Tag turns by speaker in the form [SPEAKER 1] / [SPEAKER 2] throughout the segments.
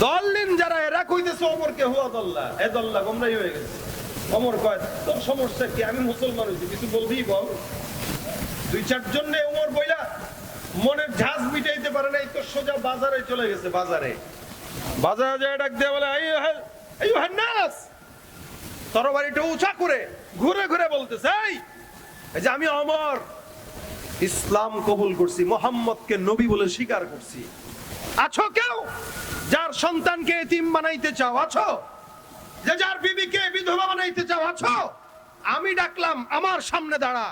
[SPEAKER 1] দল্লিন যারা, এরা কইতেছে অমরকে হুয়া দল্লা। এ দল্লা গোমরাই হয়ে গেছে। অমর কয়, তোর সমস্যা কি? আমি মুসলমান হয়েছি, কিছু বলবি বল? দুই চারজন নে ওমর বইলা। মনের ঝাঁজ মিটাইতে পারে নাই তো সোজা বাজারে চলে গেছে, বাজারে। বাজারে যায় ডাক দিয়ে বলে এই হে- এই নাস তরবারিটা উঁচা করে ঘুরে ঘুরে বলতেছে এই যে আমি অমর। ইসলাম কবুল করছি, মোহাম্মদকে নবী বলে স্বীকার করছি। আছো কেউ? যার সন্তানকে এতিম বানাইতে চাও, আছো? যে যার বিবিকে বিধবা বানাইতে চাও, আছো? আমি ডাকলাম, আমার সামনে দাঁড়া।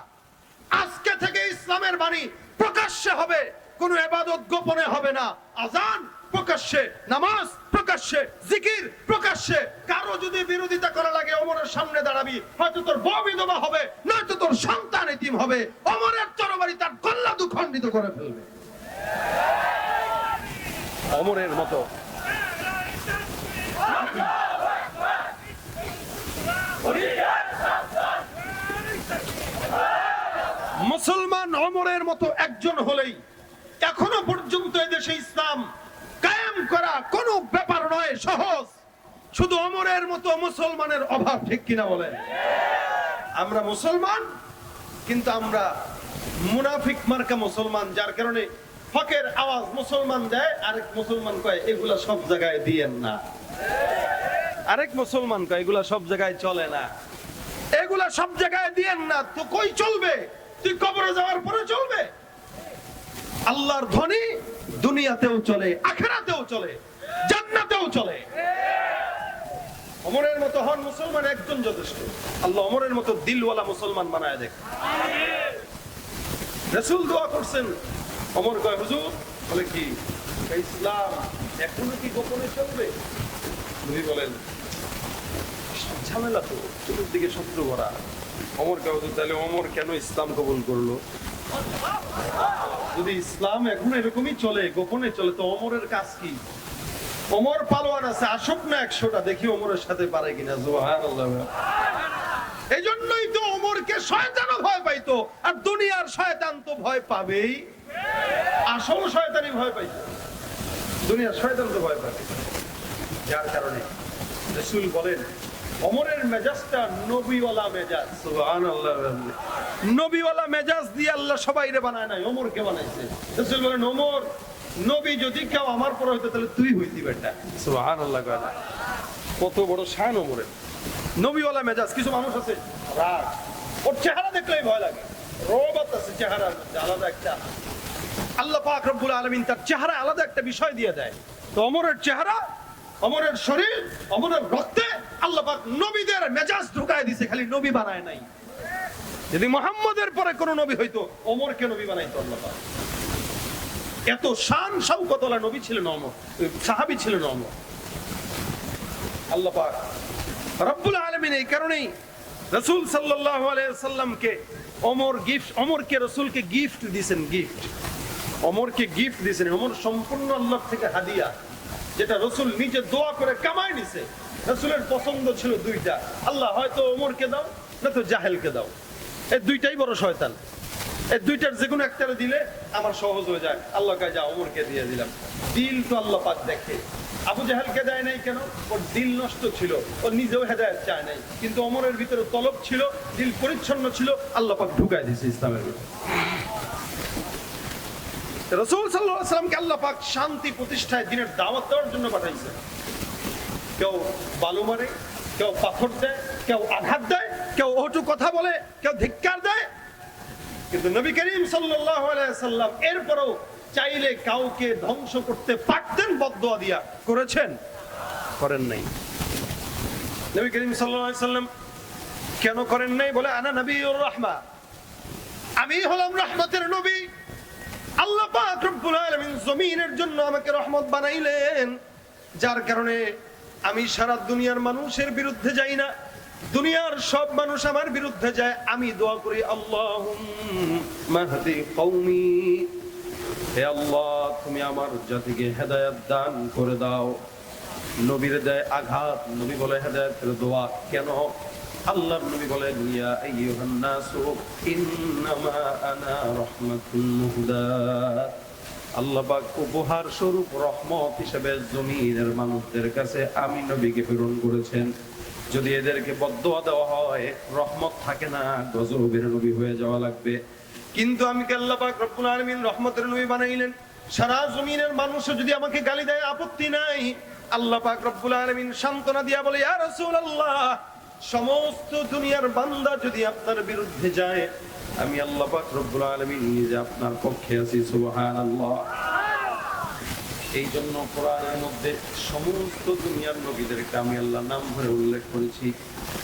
[SPEAKER 1] আজকে থেকে ইসলামের বাণী প্রকাশ্যে হবে, কোন এবাদত গোপনে হবে না। আজান প্রকাশ্যে, নামাজ প্রকাশ্যে, জিকির প্রকাশ্যে। কারও যদি বিরোধিতা করা লাগে অমরের সামনে দাঁড়াবি। হয়তো তোর বউ বিধবা হবে, নয়তো তোর সন্তান এতিম হবে। অমরের তরবারি তার কল্লা দুখণ্ডিত করে ফেলবে। অমরের মতো মুসলমান অমরের মতো একজন হলেই এখনও পর্যন্ত এদেশে ইসলাম কায়েম করা কোনো ব্যাপার নয়, সহজ। শুধু অমরের মতো মুসলমানের অভাব ঠিক কিনা বলেন? আমরা মুসলমান, কিন্তু আমরা মুনাফিক মার্কা মুসলমান, যার কারণে হকের আওয়াজ মুসলমান দেয় আরেক মুসলমান কয় এগুলা সব জায়গায় দিয়েন না। আরেক মুসলমান কয় এগুলা সব জায়গায় চলে না। এগুলা সব জায়গায় দিয়েন না। তো কই চলবে? তুই কবরে যাওয়ার পরে চলবে? আল্লাহর ধ্বনি দুনিয়াতেও চলে আখেরাতেও চলে জান্নাতেও চলে। অমরের মতো হন মুসলমান একজন যথেষ্ট। আল্লাহ অমরের মতো দিলওয়ালা মুসলমান বানায় দেখ। রসুল দোয়া করছেন অমর কয়, হুজুর? বলে কি ইসলাম এখনও কি গোপনে চলবে? নবী বলেন, ঝামেলা তো, চতুর্দিকে শত্রু ভরা। অমর কে হুজুর, তাহলে অমর কেন ইসলাম কবুল করল? যদি ইসলাম এখন এরকমই চলে, গোপনে চলে, তো অমরের কাজ কি? অমর পালোয়ান আছে, আসুক না একশোটা, দেখি অমরের সাথে পারে কিনা। জোহার এই জন্যই তো অমরকে শয়তানও ভয় পাইতো, আর দুনিয়ার শয়তান তো ভয় পাবেই। আসল শয়তানি ভয় পাইতো। দুনিয়ার শয়তান তো ভয় পাবে। যার কারণে রসুল বলেন অমরের মেজাজটা নবীওয়ালা মেজাজ। নবীওয়ালা মেজাজ দিয়ে আল্লাহ বানায় অমরকে বানাইছে। নবী যদি কেউ আমার তাহলে তুই কত বড় শান অমরের নবীওয়ালা মেজাজ, কিছু মানুষ আছে? রাগ। ওর চেহারা দেখলেই ভয় লাগে। রোবত আছে চেহারার আলাদা একটা। আল্লাহ পাক রব্বুল আলামিন তার চেহারা আলাদা একটা বিষয় দিয়ে দেয়। তো অমরের চেহারা, অমরের শরীর, অমরের রক্তে আল্লাহ পাক নবীদের মেজাজ ঢুকায় দিছে, খালি নবী বানায় নাই। যদি মোহাম্মদের পরে কোন নবী হইতো, অমরকে নবী বানাইতো আল্লাহ পাক। এত শান শৌকতলা নবী ছিলেন অমর, সাহাবী ছিলেন অমর। আল্লাহ পাক রব্বুল আলামিন এই কারণেই রাসূল সাল্লাল্লাহু আলাইহি সাল্লামকে অমর গিফট, অমরকে রসুলকে গিফট দিবেন গিফট। অমরকে গিফট দিয়েছেন, অমর সম্পূর্ণ আল্লাহ থেকে হাদিয়া, যেটা রসুল নিজে দোয়া করে কামাই নিছে রসুলের পছন্দ ছিল দুইটা, আল্লাহ হয়তো ওমরকে দাও, না তো জাহেলকে দাও। এই দুইটাই বড় শয়তান। এই দুইটার যে কোনো একটারে দিলে আমার সহজ হয়ে যায়। আল্লাহ কাজা ওমরকে দিয়ে দিলাম। দিল তো আল্লাহ পাক দেখে। আবু জাহেলকে দেয় নাই কেন? ওর দিল নষ্ট ছিল। ও নিজেও হেদায়ত চায় নাই। কিন্তু অমরের ভিতরে তলব ছিল, দিল পরিচ্ছন্ন ছিল, আল্লাহ পাক ঢুকায় দিয়েছে ইসলামের ভিতরে। রসুল সাল্লামকে আল্লাহ পাক শান্তি প্রতিষ্ঠায় দিনের দাওয়াত দেওয়ার জন্য পাঠাইছে। কেউ বালু মারে, কেউ পাথর দেয়, কেউ আঘাত দেয়, কেউ ওটু কথা বলে, কেউ ধিক্কার দেয়। কিন্তু নবী করিম সাল্লাম এরপরও চাইলে কাউকে ধ্বংস করতে পারতেন বদোয়া দিয়া। করেছেন? করেন নাই। নবী করিম সাল্লাম কেন করেন নাই বলে, আনা নবী রহমা। আমি হলাম রহমতের নবী। আল্লাহ পাক জমিনের জন্য আমাকে রহমত বানাইলেন। যার কারণে আমি সারা দুনিয়ার মানুষের বিরুদ্ধে যাই না। দুনিয়ার সব মানুষ আমার বিরুদ্ধে যায়। আমি দোয়া করি, আল্লাহুম্মা হাদি কওমি হে আল্লাহ, তুমি আমার জাতিকে হেদায়েত দান করে দাও। নবীর দেয় আঘাত, নবী বলে হেদায়েতের দোয়া কেন? আল্লাহর নবী বলেন, ইয়া আইয়ুহান নাসু, ইন্নামা আনা আল্লাহ পাক উপহার স্বরূপ, রহমত হিসেবে জমিনের মানুষদের কাছে আমি নবীকে প্রেরণ করেছেন। যদি এদেরকে বদয়া দেওয়া হয়, রহমত থাকে না, গজবের নবী হয়ে যাওয়া লাগবে। কিন্তু আমি কে আল্লাহ পাক রব্বুল আলামিন রহমতের নবী বানাইলেন? সারা জমিনের মানুষ যদি আমাকে গালি দেয়, আপত্তি নাই। আল্লাহ পাক রব্বুল আলামিন সান্ত্বনা দিয়া বলে, ইয়া রাসূলুল্লাহ, সমস্ত দুনিয়ার বান্দা যদি আপনার বিরুদ্ধে যায়, আমি আল্লাহ পাক রব্বুল আলামিন নিজে আপনার পক্ষে আছি, সুবহানাল্লাহ। এই জন্য কোরআনের মধ্যে সমস্ত দুনিয়ার নবীদেরকে আমি আল্লাহ নাম ধরে উল্লেখ করেছি।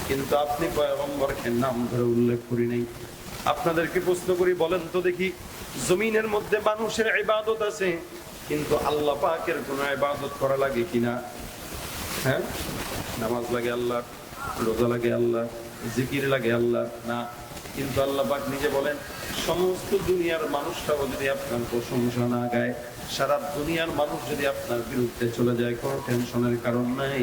[SPEAKER 1] কিন্তু আপনি পয়গম্বরকে নাম ধরে উল্লেখ করি নাই। আপনাদেরকে প্রশ্ন করি, বলেন তো দেখি, জমিনের মধ্যে মানুষের ইবাদত আছে, কিন্তু আল্লাহ পাকের কোনো ইবাদত করা লাগে কিনা হ্যাঁ? নামাজ লাগে আল্লাহ রোজা লাগে আল্লাহ জিকির লাগে আল্লাহ না। কিন্তু আল্লাহ পাক নিজে বলেন, সমস্ত দুনিয়ার মানুষরাও যদি আপনার প্রশংসা না গায়, সারা দুনিয়ার মানুষ যদি আপনার বিরুদ্ধে চলে যায়, কোনো টেনশনের কারণ নাই।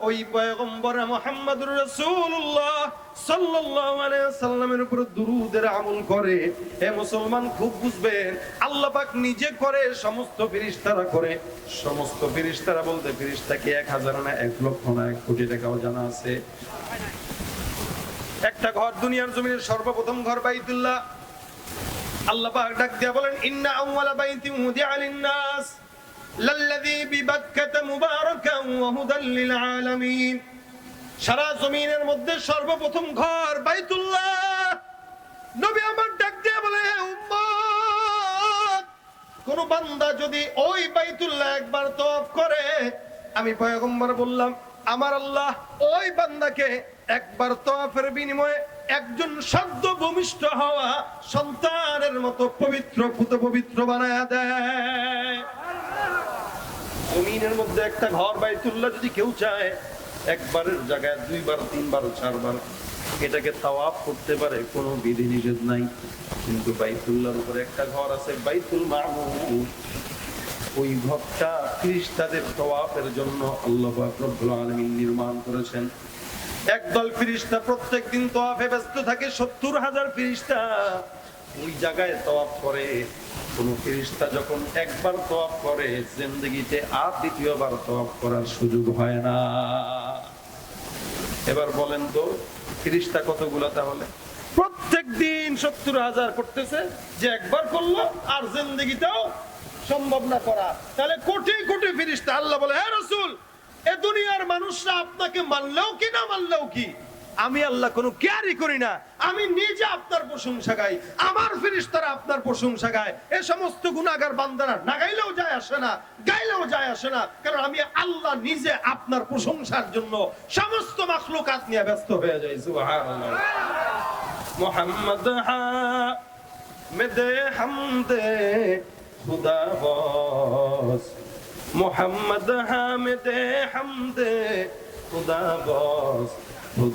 [SPEAKER 1] ওই পয়গম্বর মুহাম্মদুর রাসূলুল্লাহ সাল্লাল্লাহু আলাইহি সাল্লামের উপর দুরূদের আমল করে। হে মুসলমান, খুব বুঝবেন, আল্লাহ পাক নিজে করে সমস্ত ফেরেশতারা করে। সমস্ত ফেরেশতারা বলতে ফেরেশতা কি 1000 না 1 লক্ষ না 1 কোটি টাকাও জানা আছে। একটা ঘর দুনিয়ার জমিনের সর্বপ্রথম ঘর বাইতুল্লাহ। আল্লাহ পাক ডাক দিয়া বলেন, ইন্না আউওয়ালা বাইতি উদিআ লিন-নাস লাল্লাযী বিবাক্কাতা মুবারাকান ওয়া হুদাল লিল সারা জমিনের মধ্যে সর্বপ্রথম ঘর বাইতুল্লাহ। নবী আমার ডাক দিয়া বলে উম্মত, কোন বান্দা যদি ওই বাইতুল্লাহ একবার তওয়াফ করে, আমি পয়গম্বর বললাম, আমার আল্লাহ ওই বান্দাকে একবার তফের বিনিময়ে একজন সদ্য ভূমিষ্ঠ হওয়া সন্তানের মতো পবিত্র পুত পবিত্র বানায়া দেয়। জমিনের মধ্যে একটা ঘর বাইতুল্লাহ যদি কেউ চায়, একবারের জায়গায় দুইবার, তিনবার, চারবার এটাকে তাওয়াফ করতে পারে, কোনো বিধি নিষেধ নাই। কিন্তু বাইতুল্লাহর উপরে একটা ঘর আছে, বাইতুল মামুর ওই ঘরটা ফিরিস্তাদের তওয়াফের জন্য আল্লাহ রব্বুল আলামিন নির্মাণ করেছেন। একদল ফিরিস্তা প্রত্যেক দিন তওয়াফে ব্যস্ত থাকে, সত্তর হাজার ফিরিস্তা। ওই জায়গায় তওয়াফ করে। কোন ফিরিস্তা যখন একবার তওয়াফ করে, জিন্দেগিতে আর দ্বিতীয়বার তওয়াফ করার সুযোগ হয় না। এবার বলেন তো ফিরিস্তা কতগুলো তাহলে? প্রত্যেক দিন সত্তর হাজার করতেছে, যে একবার করল আর জিন্দগিতেও সম্ভব না করা। তাহলে কোটি কোটি ফিরিস্তা আল্লাহ বলে হ্যাঁ রসুল, এ দুনিয়ার মানুষরা আপনাকে মানলেও কি না মানলেও কি? আমি আল্লাহ কোনো কেয়ারই করি না। আমি নিজে আপনার প্রশংসা গাই, আমার ফিরিস্তারা আপনার প্রশংসা গায়। এ সমস্ত গুণাগার বান্দারা না গাইলেও যায় আসে না, গাইলেও যায় আসে না, কারণ আমি আল্লাহ নিজে আপনার প্রশংসার জন্য সমস্ত মাখলুকাত নিয়ে ব্যস্ত হয়ে যাই মোহাম্মদ হামিদে হামদে, খুদা বস। মোহাম্মদ হামিদে হামদে, খুদা বস। রা।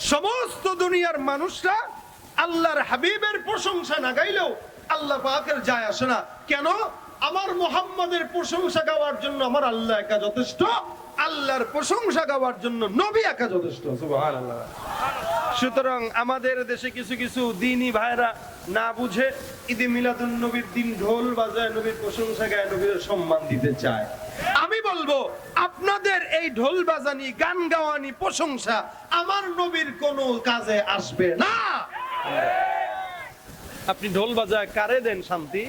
[SPEAKER 1] সমস্ত দুনিয়ার মানুষরা আল্লাহর হাবিবের প্রশংসা না গাইলেও আল্লাহ পাকের যায় আসে না। কেন? আমার মোহাম্মদের প্রশংসা গাওয়ার জন্য আমার আল্লাহ একা যথেষ্ট, আল্লাহর প্রশংসা গাওয়ার জন্য নবী একা যথেষ্ট। সুবহানাল্লাহ। সুতরাং আমাদের দেশে কিছু কিছু দিনই ভাইরা না বুঝে ঈদে মিলাদুন নবীর দিন ঢোল বাজায়, নবীর প্রশংসা গায়, নবীর সম্মান দিতে চায়। আমি বলব, আপনাদের এই ঢোল বাজানি, গান গাওয়ানি, প্রশংসা আমার নবীর কোনো কাজে আসবে না। আপনি ঢোল বাজায় কারে দেন শান্তি?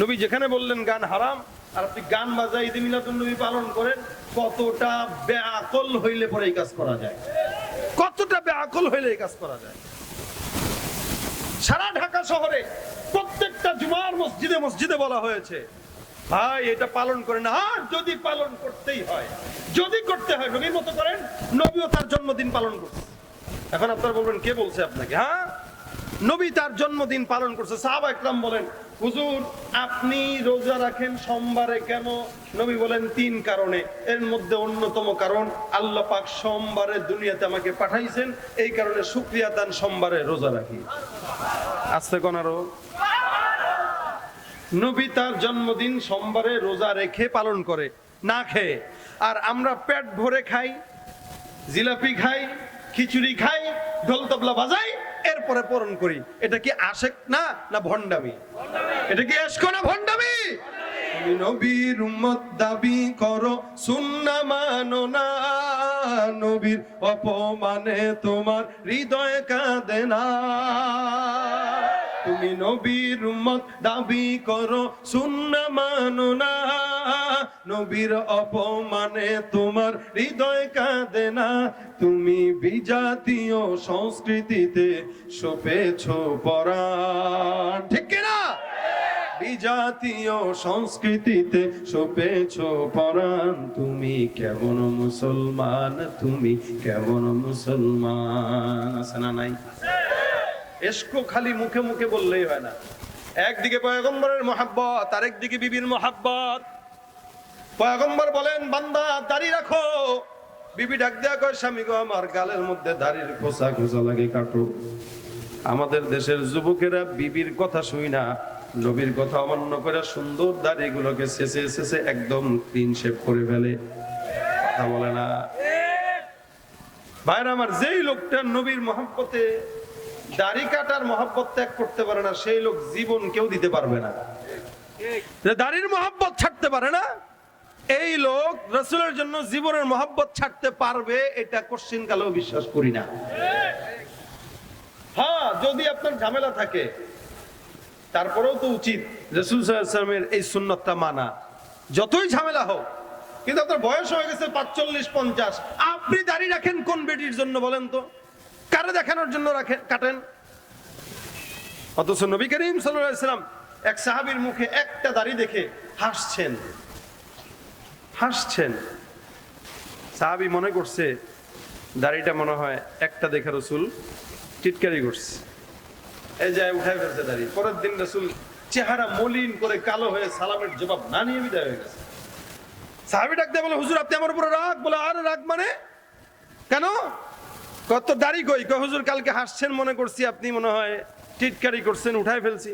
[SPEAKER 1] নবী যেখানে বললেন গান হারাম, আর আপনি গান বাজায় ঈদে মিলাদুন নবী পালন করেন, কতটা বেআকল হইলে পরে এই কাজ করা যায়? কতটা ব্যাকুল হইলে এই কাজ করা যায়? সারা ঢাকা শহরে প্রত্যেকটা জুমার মসজিদে মসজিদে বলা হয়েছে, ভাই, এটা পালন করে না। আর যদি পালন করতেই হয়, যদি করতে হয় নবীর মতো করেন, নবীও তার জন্মদিন পালন করছে। এখন আপনারা বলবেন, কে বলছে আপনাকে হ্যাঁ? নবী তার জন্মদিন পালন করছে। সাহাবা একরাম বলেন, হুজুর, আপনি রোজা রাখেন সোমবারে কেন? নবী বলেন, তিন কারণে। এর মধ্যে অন্যতম কারণ, আল্লাহ পাক সোমবারে দুনিয়াতে আমাকে পাঠাইছেন। এই কারণে শুক্রিয়া দান সোমবারে রোজা রাখি। আসতে কোন আরও। নবী তার জন্মদিন সোমবারে রোজা রেখে পালন করে, না খেয়ে। আর আমরা পেট ভরে খাই, জিলাপি খাই, খিচুড়ি খাই, ঢোল তবলা বাজাই এরপরে পূরণ করি। এটা কি আশেক না না ভণ্ডামি? এটা কি এসকো না ভণ্ডামি? নবীর উম্মত, দাবি করো, সুন্না মানো না। নবীর অপমানে তোমার হৃদয় কাঁদে না। তুমি নবীর উম্মত, দাবি করো, সুন্না মানো না। নবীর অপমানে তোমার হৃদয় কাঁদে না। তুমি বিজাতীয় সংস্কৃতিতে সপেছ পরাণ। ঠিক কিনা বিজাতীয় সংস্কৃতিতে সপেছ পরাণ। তুমি কেমন মুসলমান? তুমি কেমন মুসলমান? আছে না নাই? এসকো খালি মুখে মুখে বললেই হয় না। একদিকে পয়গম্বরের মহাব্বত আরেকদিকে বিবির মহাব্বত। পয়গম্বর বলেন, বান্দা, দাড়ি রাখো। বিবি ডাক দেয়া কয়, স্বামী গো, আমার গালের মধ্যে দাড়ির খোসা খোসা লাগে, কাটো। আমাদের দেশের যুবকেরা বিবির কথা শুই না। নবীর কথা অমান্য করে সুন্দর দাড়িগুলোকে শেষে শেষে একদম ক্লিন শেপ করে ফেলে। কথা বলে না। ভাইরা, আমার যেই লোকটা নবীর মহাব্বতে দাড়ি কাটার মহাব্বত ত্যাগ করতে পারে না, সেই লোক জীবন কেউ দিতে পারবে না। দাড়ির মহাব্বত ছাড়তে পারে না, এই লোক রসুলের জন্য জীবনের মহাব্বত ছাড়তে পারবে, এটা কোশ্চিন কালেও বিশ্বাস করি না। হ্যাঁ যদি আপনার ঝামেলা থাকে, তারপরেও তো উচিত রসুল সাল্লামের এই সুন্নতটা মানা। যতই ঝামেলা হোক, কিন্তু আপনার বয়স হয়ে গেছে পাঁচচল্লিশ পঞ্চাশ, আপনি দাঁড়িয়ে রাখেন কোন বেটির জন্য বলেন তো? কারে দেখানোর জন্য রাখেন কাটেন? অথচ নবী করিম সাল্লাম এক সাহাবীর মুখে একটা দাড়ি দেখে হাসছেন। হাসছেন। সাহাবি মনে করছে, দাড়িটা মনে হয় একটা দেখে রসুল টিটকারি করছে। এই যায় উঠায় ফেলছে দাড়ি। পরের দিন রসুল চেহারা মলিন করে কালো হয়ে সালামের জবাব না নিয়ে বিদায় হয়ে গেছে। সাহাবি ডাক দিয়ে বলে, হুজুর, আপনি আমার উপরে রাগ? বলে, আর রাগ মানে? কেন? কত দাড়ি কই? কয়, হুজুর, কালকে হাসছেন, মনে করছি আপনি, মনে হয় টিটকারি করছেন উঠায় ফেলছি।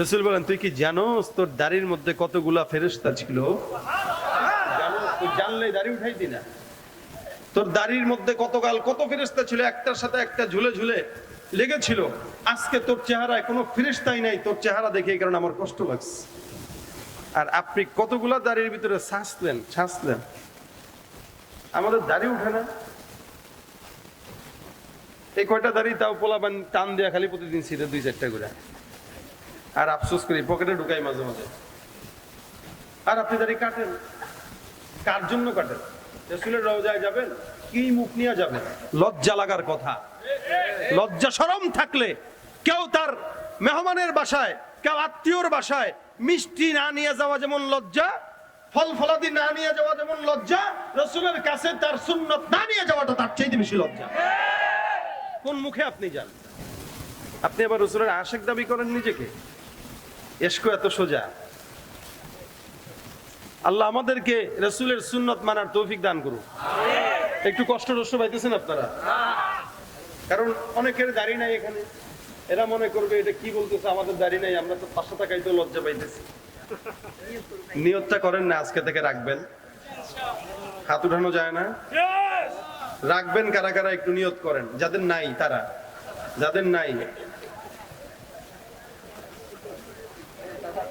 [SPEAKER 1] রসুল বলেন, তুই কি জানোস তোর দাড়ির মধ্যে কতগুলা ফেরেস্তা ছিল? জানলে দাড়ি উঠাইতি না। তোর দাড়ির মধ্যে কতকাল, কত ফেরেশতা ছিল? একটার সাথে একটা ঝুলে ঝুলে লেগেছিল। আজকে তোর চেহারায় কোনো ফেরেশতাই নাই, তোর চেহারা দেখে কারণে আমার কষ্ট লাগছে। আর আপনি কতগুলা দাড়ির ভিতরে ছাঁচলেন ছাঁচলেন আমাদের দাড়ি উঠে না। এই কয়টা দাড়ি তাও পোলাবান টান দেয়া খালি প্রতিদিন ছিঁড়ে দুই চারটা করে। আর আফসোস করি, পকেটে ঢুকাই মাঝে মাঝে। আর আপনি দাড়ি কাটেন। কার জন্য কাটেন? রসুলের রওজায় যাবেন? কি মুখ নিয়ে যাবেন? লজ্জা লাগার কথা। লজ্জা সরম থাকলে কেউ তার মেহমানের বাসায়, কেউ আত্মীয়র বাসায় মিষ্টি না নিয়ে যাওয়া যেমন লজ্জা, ফল ফলাদি না নিয়ে যাওয়া যেমন লজ্জা, রসুলের কাছে তার সুন্নত না নিয়ে যাওয়াটা তার চাইতে বেশি লজ্জা। কোন মুখে আপনি যান? আপনি আবার রসুলের আশেক দাবি করেন নিজেকে? এসকো এত সোজা। আল্লাহ আমাদেরকে রসুলের সুন্নত মানার তৌফিক দান করুক। একটু কষ্ট টষ্ট পাইতেছেন আপনারা? কারণ অনেকের দাড়ি নাই এখানে। এরা মনে করবে, এটা কি বলতেছে? আমাদের দাড়ি নাই, আমরা তো পাঁচশো টাকায় তো লজ্জা পাইতেছি। নিয়তটা করেন না, আজকে থেকে রাখবেন। হাত উঠানো যায় না। রাখবেন কারা কারা একটু নিয়ত করেন, যাদের নাই তারা, যাদের নাই।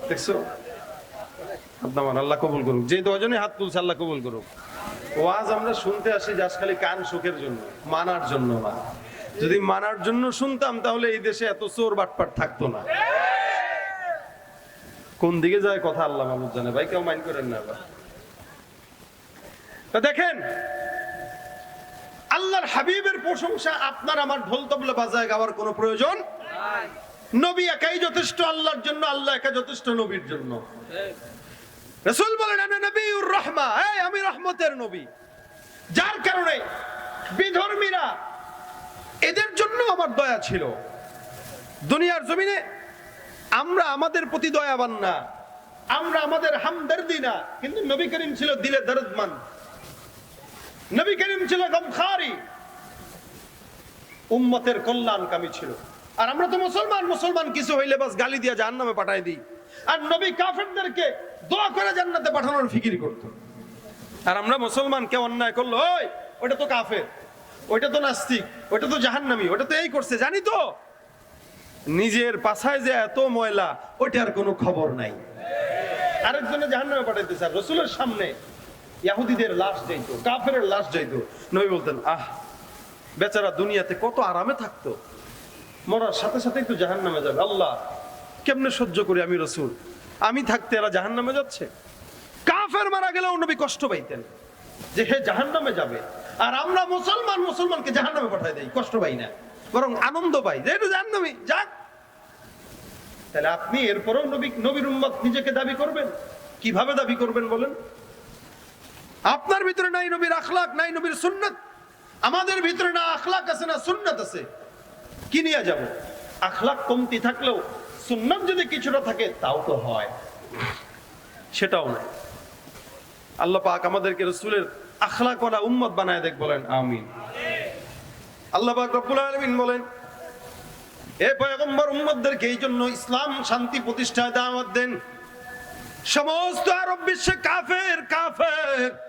[SPEAKER 1] দেখছ? আল্লাহ কবুল করুক। যে দুজনে হাত তুলছে, আল্লাহ কবুল করুক। ওয়াজ আমরা শুনতে আসি যাস খালি কান সুখের জন্য, মানার জন্য না। যদি মানার জন্য শুনতাম, তাহলে এই দেশে এত চোর বাটপাট থাকতো না। কোন দিকে যায় কথা আল্লাহ মাহমুদ জানে? ভাই, কেউ মাইন্ড করেন না দেখেন আল্লাহর হাবিবের প্রশংসা আপনার আমার ঢোল তবলা বাজায় গাওয়ার কোনো প্রয়োজন? নবী একাই যথেষ্ট আল্লাহর জন্য, আল্লাহ একা যথেষ্ট নবীর জন্য। রসুল বলেন আমি নবীউর রহমা। এই, আমি রহমতের নবী। যার কারণে বিধর্মীরা এদের জন্য আমার দয়া ছিল। দুনিয়ার জমিনে আমরা আমাদের প্রতি দয়াবান না, আমরা আমাদের হামদর্দি না, কিন্তু নবী করিম ছিল দিলে দরদমান। নবী করিম ছিল গমখারি। উম্মতের কল্যাণকামী ছিল। আর আমরা তো মুসলমান মুসলমান কিছু হইলে বাস গালি দিয়া জাহান্নামে পাঠাই দিই। আর নবী কাফেরদেরকে দোয়া করে জান্নাতে পাঠানোর ফিকির করতো। আর আমরা মুসলমান কে অন্যায় করল, ওই ওটা তো কাফের, ওইটা তো নাস্তিক, ওইটা তো জাহান্নামী ওটা তো এই করছে, জানি তো? নিজের পাছায় যে এত ময়লা, ওইটার কোনো খবর নাই। আরেকজনে জাহান্নামে পাঠাইতেছে, আর রসুলের সামনে ইয়াহুদিদের লাশ যাইতো কাফের লাশ যাইতো। নবী বলতেন, আহ, বেচারা দুনিয়াতে কত আরামে থাকতো। মরার সাথে সাথেই তো জাহান নামে যাবে। আল্লাহ, কেমনে সহ্য করি আমি রসুল? আমি থাকতে এরা জাহান নামে যাচ্ছে। কাফের মারা গেলেও নবী কষ্ট পাইতেন যে হে জাহান নামে যাবে। আর আমরা মুসলমান, মুসলমানকে জাহান নামে পাঠাই দেই, কষ্ট পাই না। বরং আনন্দ পাই যে এটা জাহান নামে যাক। তাহলে আপনি এরপরেও নবী, নবীর উম্মত নিজেকে দাবি করবেন? কীভাবে দাবি করবেন বলেন? আপনার ভিতরে নাই নবীর আখলাক, নাই নবীর সুন্নত। আমাদের ভিতরে না আখলাক আছে, না সুন্নত আছে। কি নিয়ে যাব? আখলাক কমতি থাকলেও সুন্নত যদি কিছুটা থাকে, তাও তো হয়। সেটাও নাই। আল্লাহ পাক আমাদেরকে রসুলের আখলাক ওয়ালা উম্মত বানায় দেখ, বলেন, আমিন। আল্লাহ পাক রব্বুল আলামিন বলেন, এ পয়গম্বর, উম্মতদেরকে এই জন্য ইসলাম শান্তি প্রতিষ্ঠায় দাওয়াত দেন। সমস্ত আরব বিশ্বে কাফের কাফের।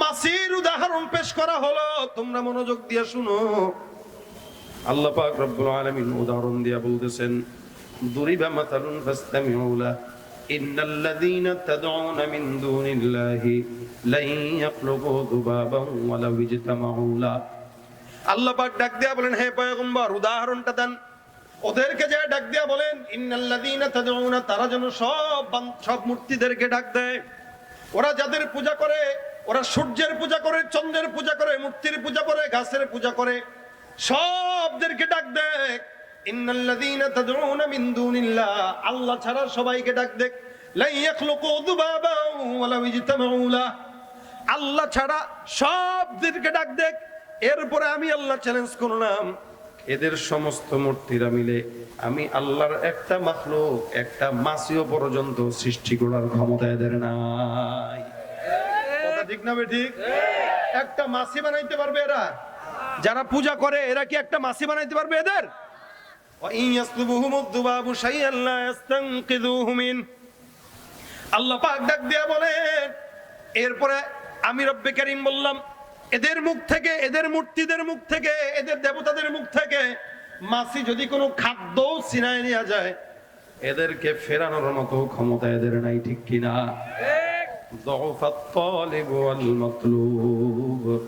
[SPEAKER 1] মাসির উদাহরণ পেশ করা হলো। তোমরা মনোযোগ দিয়ে শুনো। আল্লাহ পাক রব্বুল আলামিন উদাহরণ দিয়া বলতেছেন, দুরিবা মাতালুন ফাসতামিউ লাহ ইন্নাল্লাযীনা তাদউনা মিন দুনিল্লাহি লান ইয়াখলুকু যুবাবান ওয়ালাউ ইজতামাউ লাহ আল্লাহ পাক ডাক দিয়া বলেন, হে পয়গম্বর, উদাহরণটা দেন। ওদেরকে যে ডাক দিয়া বলেন, ইন্নাল্লাযীনা তাদউনা, তারা যেন সব সব মূর্তিদেরকে ডাক দেয়। ওরা যাদের পূজা করে ওরা সূর্যের পূজা করে, চন্দ্রের পূজা করে, মূর্তির পূজা করে, গাছের পূজা করে। সবদেরকে ডাক দেখ। আল্লাহ ছাড়া সবাইকে ডাক দেখ। আল্লাহ ছাড়া সবদেরকে ডাক দেখ। এরপরে আমি আল্লাহ চ্যালেঞ্জ করলাম। এদের সমস্ত মূর্তিরা মিলে আমি আল্লাহর একটা মাখলুক, একটা মাসিও পর্যন্ত সৃষ্টি করার ক্ষমতা এদের নাই। ঠিক না ঠিক? একটা মাসি বানাইতে পারবে এরা? যারা পূজা করে এরা কি একটা মাসি বানাইতে পারবে এদের? আল্লাহ পাক ডাক দিয়া এরপরে আমি রব্বে করিম বললাম এদের মুখ থেকে এদের মূর্তিদের মুখ থেকে এদের দেবতাদের মুখ থেকে মাসি যদি কোনো খাদ্য ছিনায় নেওয়া যায় এদেরকে ফেরানোর মতো ক্ষমতা এদের নাই ঠিক কিনা? ضعف الطالب والمطلوب.